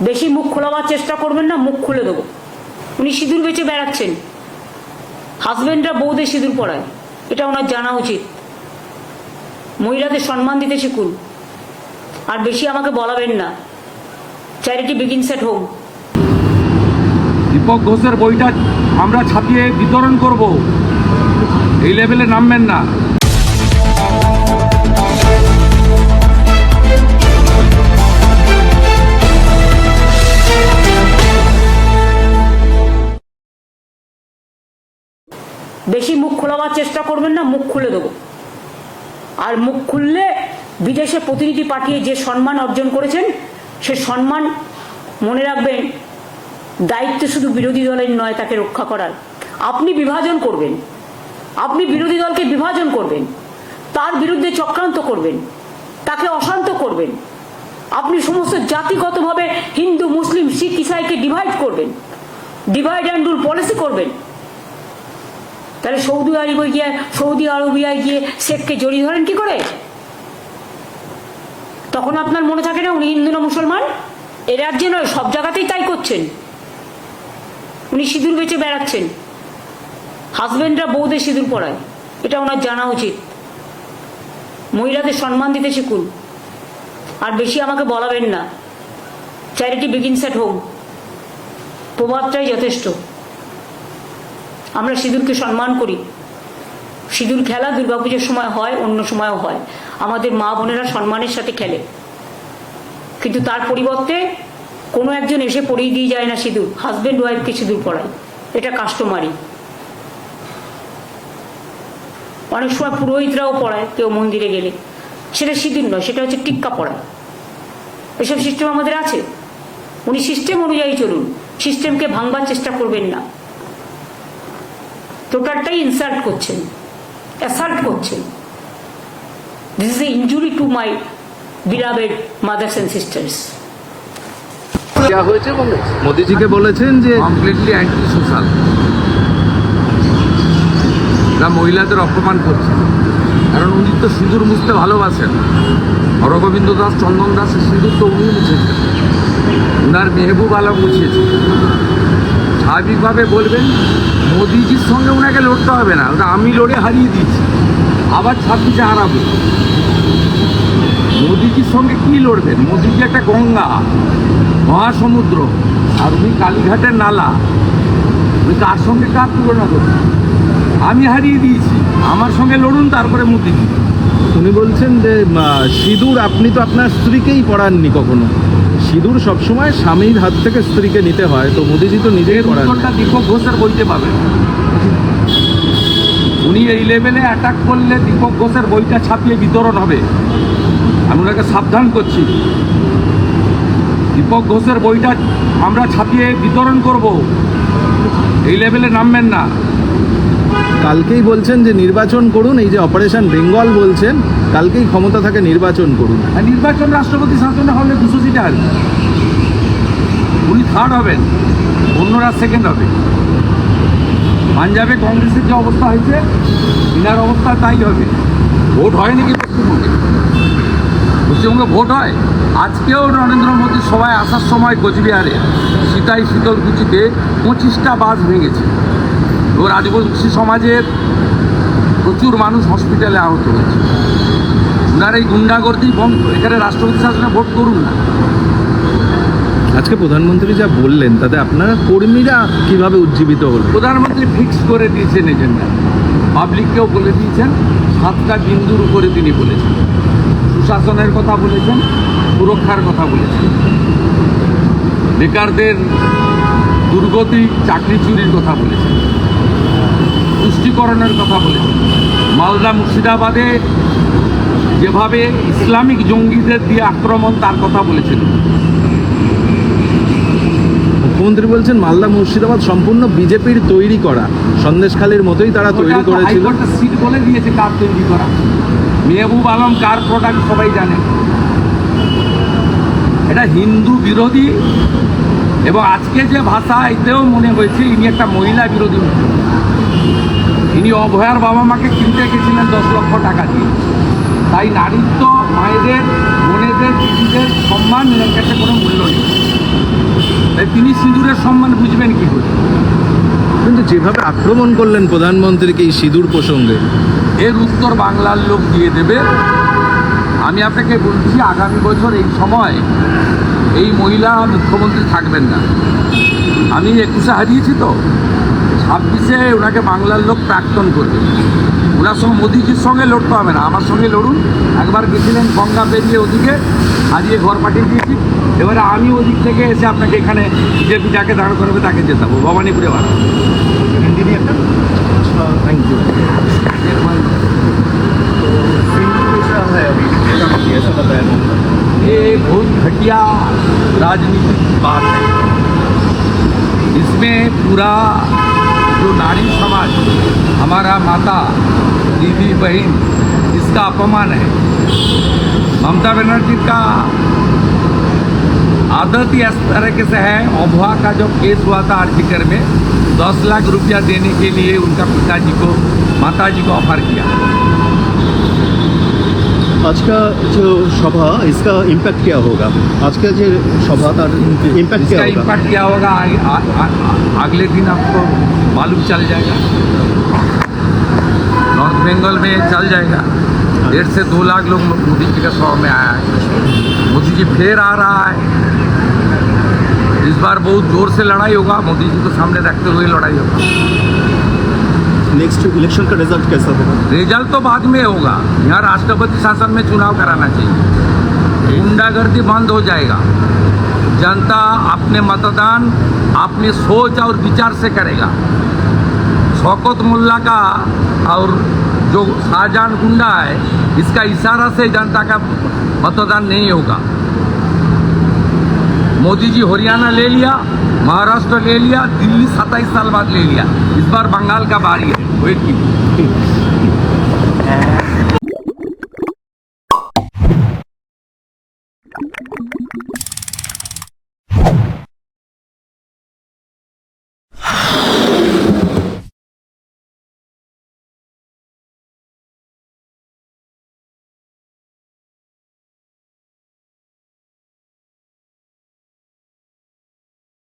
বেশি মুখ খোলাবার চেষ্টা করবেন না, মুখ খুলে দেবো। উনি সিঁদুর বেঁচে বেড়াচ্ছেন। হাজবেন্ডরা বউদের সিঁদুর পড়ায় এটা ওনার জানা উচিত। মহিলাদের সম্মান দিতে শিখুন। আর বেশি আমাকে বলাবেন না। Charity begins at home Deepak ঘোষের বইটা আমরা ছাপিয়ে বিতরণ করব। এই লেভেলে নামবেন না। বেশি মুখ খোলাবার চেষ্টা করবেন না, মুখ খুলে দেবো। আর মুখ খুললে বিদেশে প্রতিনিধি পাঠিয়ে যে সম্মান অর্জন করেছেন, সে সম্মান মনে রাখবেন, দায়িত্ব শুধু বিরোধী দলের নয়, তাকে রক্ষা করার। আপনি বিভাজন করবেন। আপনি বিরোধী দলকে বিভাজন করবেন। তার বিরুদ্ধে চক্রান্ত করবেন। তাকে অশান্ত করবেন। আপনি সমস্ত জাতিগতভাবে হিন্দু, মুসলিম, শিখ, ইসাইকে ডিভাইড করবেন। ডিভাইড অ্যান্ড রুল পলিসি করবেন। তাহলে সৌদি আরবে গিয়ে, সৌদি আরবিয়ায় গিয়ে শেখকে জড়িয়ে ধরেন কি করে? তখন আপনার মনে থাকে না উনি হিন্দু না মুসলমান? এ রাজ্যে নয়, সব জায়গাতেই তাই করছেন। উনি সিঁদুর বেঁচে বেড়াচ্ছেন। হাজবেন্ডরা বউদের সিঁদুর পড়ায় এটা ওনার জানা উচিত। মহিলাদের সম্মান দিতে শিখুন। আর বেশি আমাকে বলাবেন না। চ্যারিটি বিগিনস এট হোম প্রভাবটাই যথেষ্ট। আমরা সিঁদুরকে সম্মান করি। সিঁদুর খেলা দুর্গাপুজোর সময় হয়, অন্য সময়ও হয়। আমাদের মা বোনেরা সম্মানের সাথে খেলে। কিন্তু তার পরিবর্তে কোনো একজন এসে পরিয়ে দিয়ে যায় না সিঁদুর। হাজব্যান্ড ওয়াইফকে সিঁদুর পরায়। এটা কাস্টমারি অনেক সময় পুরোহিতরাও পড়ায় কেউ মন্দিরে গেলে। সেটা সিঁদুর নয়, সেটা হচ্ছে টিক্কা পড়ায় এসব সিস্টেম আমাদের আছে। উনি সিস্টেম অনুযায়ী চলুন। সিস্টেমকে ভাঙবার চেষ্টা করবেন না। টোটালটাই ইনসাল্ট করছেন অ্যাসাল্ট করছেন। This is a injury to my bereaved mothers and sisters দেওয়া হয়েছে বলে মোদিজিকে বলেছেন যে কমপ্লিটলি অ্যান্টি সোশ্যাল এরা মহিলাদের অপমান করছে। কারণ উনি তো সিঁদুর মুছতে ভালোবাসেন। হরগোবিন্দ দাস চন্দন দাসের সিঁদুর তো উনি মুছেছেন। উনার মেহবুব আলম মুছিয়েছে স্বাভাবিকভাবে বলবেন, মোদিজির সঙ্গে ওনাকে লড়তে হবে না, ওটা আমি লড়ে হারিয়ে দিয়েছি, আবার ছাব্বিশে হারাবো। মোদিজির সঙ্গে কি লড়বেন? মোদিজি একটা গঙ্গা, মহাসমুদ্র, আর উনি কালীঘাটের নালা, উনি কার সঙ্গে কার তুলনা করছেন আমি হারিয়ে দিয়েছি, আমার সঙ্গে লড়ুন তারপরে মোদিজি। উনি বলছেন যে সিঁদুর আপনি তো আপনার স্ত্রীকেই পড়াননি কখনো। সিঁদুর সবসময় স্বামীর হাত থেকে স্ত্রীকে নিতে হয় তো মোদিজি তো নিজেই এর উত্তরটা দীপক ঘোষের বইতে পাবেন উনি এই লেভেলে অ্যাটাক করলে দীপক ঘোষের বইটা ছাপিয়ে বিতরণ হবে। আমি ওনাকে সাবধান করছি। দীপক ঘোষের বইটা আমরা ছাপিয়ে বিতরণ করব। এই লেভেলে নামবেন না। কালকেই বলছেন যে নির্বাচন করুন, এই যে অপারেশন বেঙ্গল বলছেন, কালকেই ক্ষমতা থাকে নির্বাচন করুন। আর নির্বাচন রাষ্ট্রপতি শাসনে হলে দুশো সিটে আসবে উনি থার্ড হবেন, অন্যরা সেকেন্ড হবে। পাঞ্জাবে কংগ্রেসের যে অবস্থা হয়েছে ইনার অবস্থা তাই হবে। ভোট হয় নাকি পশ্চিমবঙ্গে? পশ্চিমবঙ্গে ভোট হয়? আজকেও নরেন্দ্র মোদী সবাই আসার সময় কোচবিহারে সীতাই শীতলকুচিতে পঁচিশটা বাস ভেঙেছে। এবার আদিবাসী সমাজের প্রচুর মানুষ হসপিটালে আহত হয়েছে। ওনার এই গুন্ডাগর্দি বন্ধ এখানে রাষ্ট্রপতি শাসনে ভোট করুন না। আজকে প্রধানমন্ত্রী যা বললেন তাতে আপনারা কর্মীরা কীভাবে উজ্জীবিত হল প্রধানমন্ত্রী ফিক্স করে দিয়েছেন এজেন্ডা পাবলিককেও বলে দিয়েছেন সাতটা বিন্দুর উপরে তিনি বলেছেন। সুশাসনের কথা বলেছেন সুরক্ষার কথা বলেছেন। বেকারদের দুর্গতি চাকরি চুরির কথা বলেছেন। পুষ্টিকরণের কথা বলেছেন মালদা মুর্শিদাবাদে যেভাবে ইসলামিক জঙ্গিদের দিয়ে আক্রমণ তার কথা বলেছেন মুখ্যমন্ত্রী বলছেন মালদা মুর্শিদাবাদ সম্পূর্ণ বিজেপির তৈরি করা। সন্দেশখালীর মতোই তারা তৈরি করেছিল। সিট বলে দিয়েছে কার তৈরি করা। মেহবুব আলম কার প্রোডাক্ট সবাই জানে। এটা হিন্দু বিরোধী এবং আজকে যে ভাষা এতেও মনে হয়েছে ইনি একটা মহিলা বিরোধী। মুখ্যমন্ত্রী। ইনি অভয়ার বাবা মাকে কিনতে গেছিলেন দশ লক্ষ টাকা দিয়ে। তাই নারীত্ব মায়েদের বোনেদের দিদিদের সম্মান এনার কাছে কোনো মূল্য নেই। তাই তিনি সিঁদুরের সম্মান বুঝবেন কি করে কিন্তু যেভাবে আক্রমণ করলেন প্রধানমন্ত্রীকে এই সিঁদুর প্রসঙ্গে। এর উত্তর বাংলার লোক দিয়ে দেবে। আমি আপনাকে বলছি আগামী বছর এই সময় এই মহিলা মুখ্যমন্ত্রী থাকবেন না। আমি একুশে হারিয়েছি তো। ছাব্বিশে ওনাকে বাংলার লোক প্রাক্তন করবে ওনার সঙ্গে মোদিজির সঙ্গে লড়তে হবে না আমার সঙ্গে লড়ুন একবার গেছিলেন গঙ্গা পেরিয়ে ওদিকে হারিয়ে ঘর পাঠিয়ে দিয়েছি এবারে আমি ওদিক থেকে এসে আপনাকে এখানে বিজেপি যাকে দাঁড় করবে তাকে জেতাবো ভবানীপুরে বাড়া থ্যাংক ইউ ये बहुत घटिया राजनीतिक बात है इसमें पूरा जो नारी समाज, हमारा माता, दीदी, बहन, इसका अपमान है। ममता बनर्जी का आदत ही इस तरीके से है अभुआ का जो केस हुआ था आर्टिकल में, दस लाख रुपया देने के लिए उनका पिताजी को, माताजी को ऑफ़र किया। आज का जो सभा इसका इम्पैक्ट क्या होगा आज का जो सभा का इम्पैक्ट क्या इसका होगा इम्पैक्ट क्या होगा आगे- आ, आ, आ, अगले दिन आपको मालूम चल जाएगा नॉर्थ बंगाल में चल जाएगा डेढ़ से दो लाख लोग मोदी जी के सभा में आया है मोदी जी फिर आ रहा है इस बार बहुत जोर से लड़ाई होगा मोदी जी को सामने रखते हुए लड़ाई होगा नेक्स्ट इलेक्शन का रिज़ल्ट कैसा होगा? रिज़ल्ट तो बाद में होगा। यहाँ राष्ट्रपति शासन में चुनाव कराना चाहिए। गुंडागर्दी बंद हो जाएगा। जनता अपने मतदान, अपने सोच और विचार से करेगा। शौकत मुल्ला का और जो शाहजहान गुंडा है, इसका इशारा से जनता का मतदान नहीं होगा। मोदी जी हरियाणा ले लिया, महाराष्ट्र ले लिया, दिल्ली सत्ताईस साल बाद ले लिया। इस बार बंगाल का बारी है। वेट की